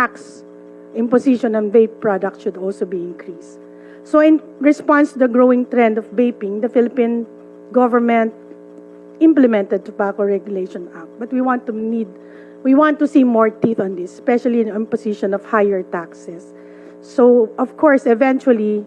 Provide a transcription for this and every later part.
tax imposition on vape products should also be increased. So in response to the growing trend of vaping, the Philippine government implemented the Tobacco Regulation Act. But we want to need, we want to see more teeth on this, especially in imposition of higher taxes. So, of course, eventually,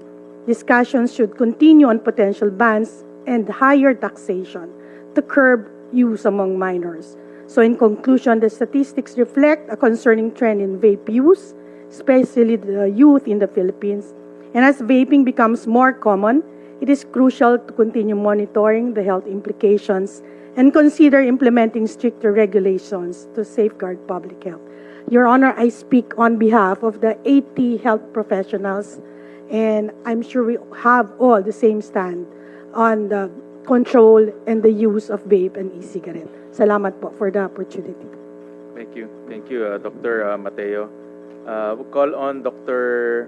discussions should continue on potential bans and higher taxation to curb use among minors. So, in conclusion, the statistics reflect a concerning trend in vape use, especially the youth in the Philippines. And as vaping becomes more common, it is crucial to continue monitoring the health implications and consider implementing stricter regulations to safeguard public health. Your Honor, I speak on behalf of the 80 health professionals, and I'm sure we have all the same stand on the control and the use of vape and e-cigarette. Salamat po for the opportunity. Thank you. Thank you, uh, Dr. uh, Mateo. Uh, we call on Dr.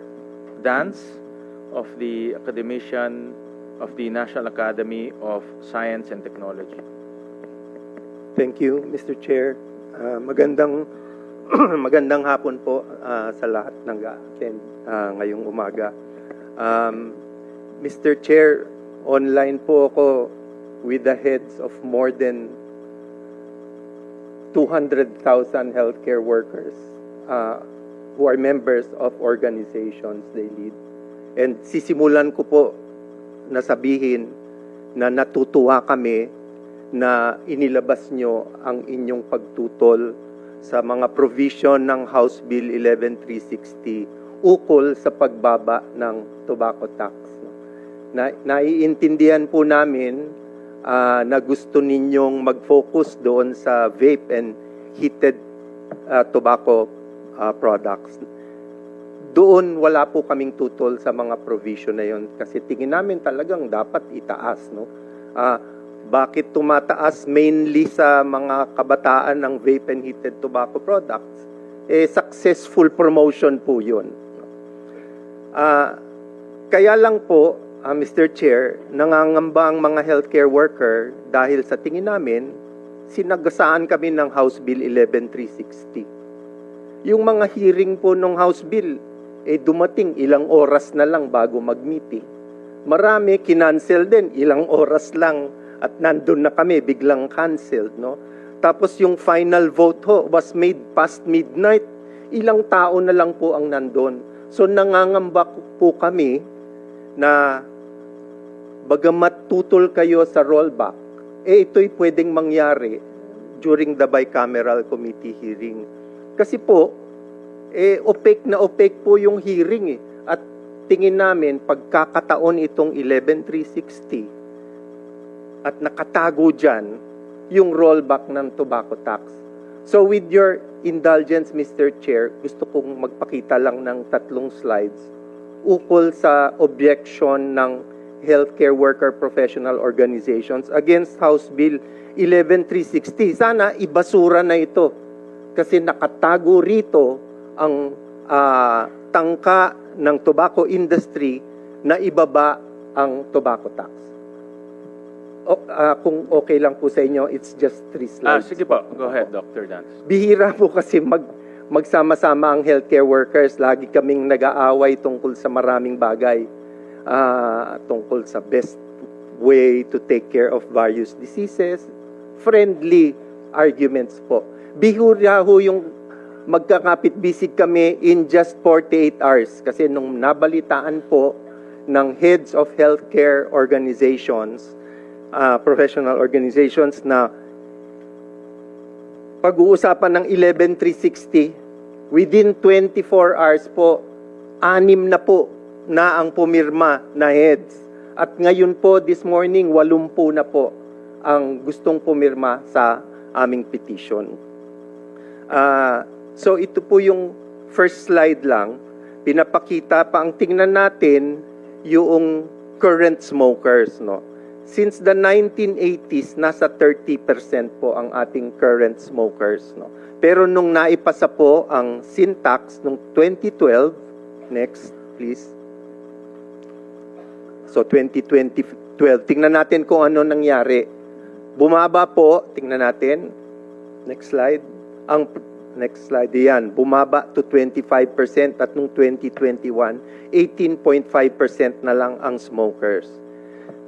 Dance of the academician of the National Academy of Science and Technology. Thank you, Mr. Chair. Ah, magandang magandang hapon po ah, sa lahat ng attend ngayong umaga. Um, Mr. Chair, online po ako with the heads of more than 200,000 healthcare workers ah, who are members of organizations they lead. And sisimulan ko po na sabihin na natutuwa kami na inilabas nyo ang inyong pagtutol sa mga provision ng House Bill 11360 ukol sa pagbaba ng tobacco tax. Na, naiintindihan po namin ah, na gusto ninyong mag-focus doon sa vape and heated ah, tobacco ah, products. Doon wala po kaming tutol sa mga provision na yon kasi tingin namin talagang dapat itaas no. Ah, bakit tumataas mainly sa mga kabataan ng vape and heated tobacco products? Eh successful promotion po 'yon. Ah, kaya lang po, ah, Mr. Chair, nangangamba ang mga healthcare worker dahil sa tingin namin sinagasaan kami ng House Bill 11360. Yung mga hearing po ng House Bill, eh dumating ilang oras na lang bago mag-meeting. Marami kinancel din, ilang oras lang at nandun na kami, biglang canceled, no? Tapos yung final vote ho was made past midnight. Ilang tao na lang po ang nandun. So nangangamba po kami na bagamat tutol kayo sa rollback, eh ito'y pwedeng mangyari during the bicameral committee hearing. Kasi po, eh opaque na opaque po yung hearing eh. At tingin namin pagkakataon itong 11360 at nakatago dyan yung rollback ng tobacco tax. So with your indulgence, Mr. Chair, gusto kong magpakita lang ng tatlong slides ukol sa objection ng healthcare worker professional organizations against House Bill 11360. Sana ibasura na ito kasi nakatago rito ang ah, tangka ng tobacco industry na ibaba ang tobacco tax. O, ah, kung okay lang po sa inyo, it's just three Ah, slides. sige po. Go ahead, Dr. Dance. Bihira po kasi mag, magsama-sama ang healthcare workers. Lagi kaming nag-aaway tungkol sa maraming bagay. Ah, tungkol sa best way to take care of various diseases. Friendly arguments po. Bihura ho yung magkakapit-bisig kami in just 48 hours. Kasi nung nabalitaan po ng heads of healthcare organizations, ah, professional organizations na pag-uusapan ng 11360, within 24 hours po, anim na po na ang pumirma na heads. At ngayon po, this morning, walumpu na po ang gustong pumirma sa aming petition. Ah, so ito po yung first slide lang. Pinapakita pa ang tingnan natin yung current smokers, no? Since the 1980s, nasa 30% po ang ating current smokers. No? Pero nung naipasa po ang sin tax nung 2012, next please. So 2012, tingnan natin kung ano nangyari. Bumaba po, tingnan natin. Next slide. Ang next slide. Yan, bumaba to 25% at nung 2021, 18.5% na lang ang smokers.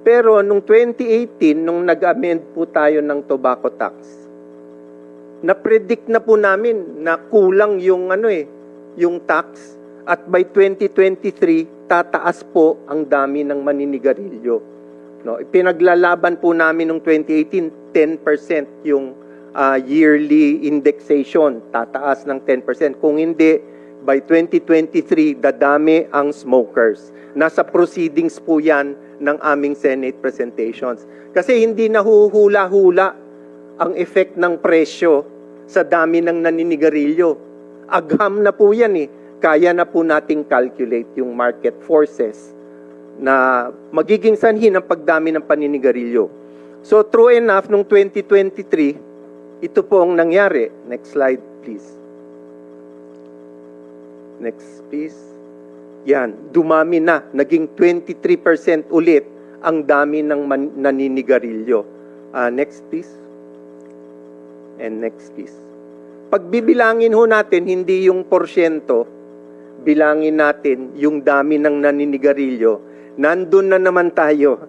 Pero nung 2018, nung nag-amend po tayo ng tobacco tax, na-predict na po namin na kulang yung ano eh, yung tax at by 2023 tataas po ang dami ng maninigarilyo. No, pinaglalaban po namin nung 2018 10% yung ah, yearly indexation, tataas ng 10%. Kung hindi by 2023 dadami ang smokers. Nasa proceedings po 'yan ng aming Senate presentations. Kasi hindi nahuhula-hula ang effect ng presyo sa dami ng naninigarilyo. Agham na po yan eh. Kaya na po nating calculate yung market forces na magiging sanhi ng pagdami ng paninigarilyo. So true enough, nung 2023, ito po ang nangyari. Next slide, please. Next, please. Yan, dumami na. Naging 23% ulit ang dami ng naninigarilyo. Ah, next, please. And next, please. Pagbibilangin ho natin, hindi yung porsyento, bilangin natin yung dami ng naninigarilyo. Nandun na naman tayo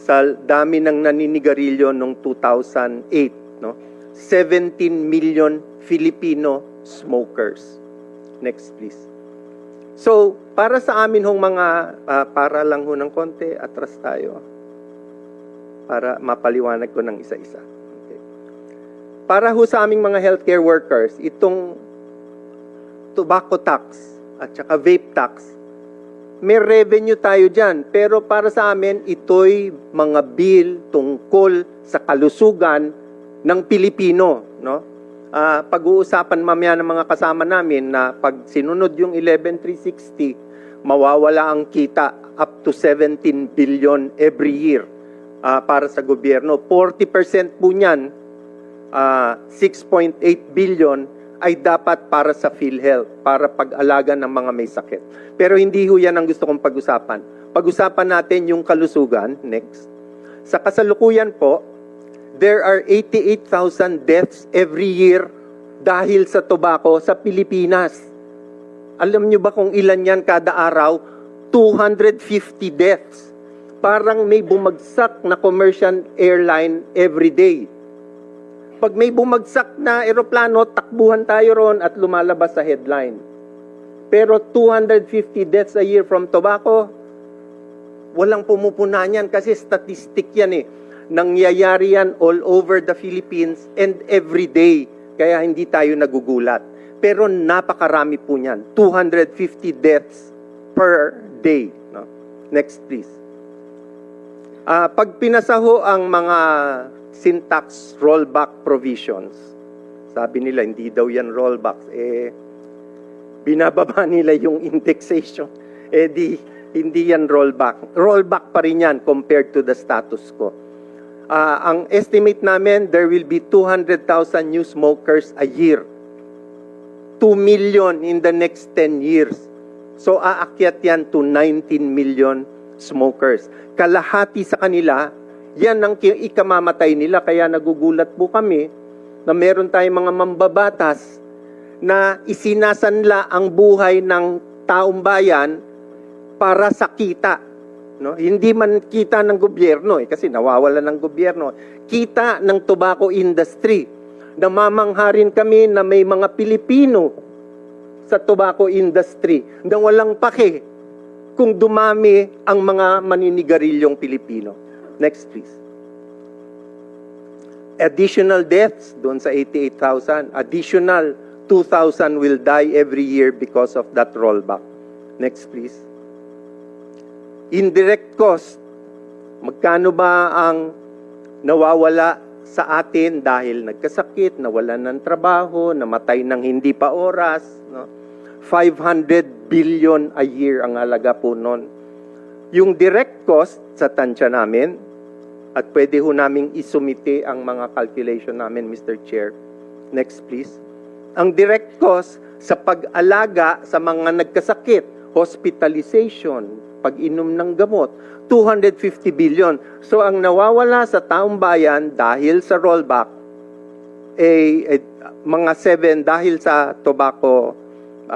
sa dami ng naninigarilyo noong 2008. No? 17 million Filipino smokers. Next, please. So, para sa amin hong mga, ah, para lang ho ng konti, atras tayo. Para mapaliwanag ko ng isa-isa. Okay. Para ho sa aming mga healthcare workers, itong tobacco tax at saka vape tax, may revenue tayo dyan. Pero para sa amin, ito'y mga bill tungkol sa kalusugan ng Pilipino. No? Ah, pag-uusapan mamaya ng mga kasama namin na pag sinunod yung 11360, mawawala ang kita up to 17 billion every year ah, para sa gobyerno. 40% po niyan, ah, 6.8 billion ay dapat para sa PhilHealth, para pag-alaga ng mga may sakit. Pero hindi ho yan ang gusto kong pag-usapan. Pag-usapan natin yung kalusugan. Next. Sa kasalukuyan po, there are 88,000 deaths every year dahil sa tobacco sa Pilipinas. Alam nyo ba kung ilan yan kada araw? 250 deaths. Parang may bumagsak na commercial airline every day. Pag may bumagsak na eroplano, takbuhan tayo ron at lumalabas sa headline. Pero 250 deaths a year from tobacco, walang pumupunan yan kasi statistic yan eh. Nangyayari yan all over the Philippines and every day. Kaya hindi tayo nagugulat. Pero napakarami po niyan. 250 deaths per day. No? Next please. Ah, pag pinasaho ang mga syntax rollback provisions, sabi nila hindi daw yan rollbacks, eh binababa nila yung indexation. Eh di, hindi yan rollback. Rollback pa rin yan compared to the status quo. Ah, ang estimate namin, there will be 200,000 new smokers a year. 2 million in the next 10 years. So aakyat yan to 19 million smokers. Kalahati sa kanila, yan ang ikamamatay nila. Kaya nagugulat po kami na meron tayong mga mambabatas na isinasanla ang buhay ng taong bayan para sa kita. No? Hindi man kita ng gobyerno eh, kasi nawawala ng gobyerno. Kita ng tobacco industry. Namamangha rin kami na may mga Pilipino sa tobacco industry na walang pake kung dumami ang mga maninigarilyong Pilipino. Next please. Additional deaths doon sa 88,000. Additional 2,000 will die every year because of that rollback. Next please. Indirect cost. Magkano ba ang nawawala sa atin dahil nagkasakit, nawalan ng trabaho, namatay ng hindi pa oras, no? 500 billion a year ang halaga po nun. Yung direct cost sa tansya namin, at pwede ho naming isumite ang mga calculation namin, Mr. Chair. Next, please. Ang direct cost sa pag-alaga sa mga nagkasakit, hospitalization, pag-inom ng gamot, 250 billion. So ang nawawala sa taong bayan dahil sa rollback, a, a- mga seven dahil sa tobacco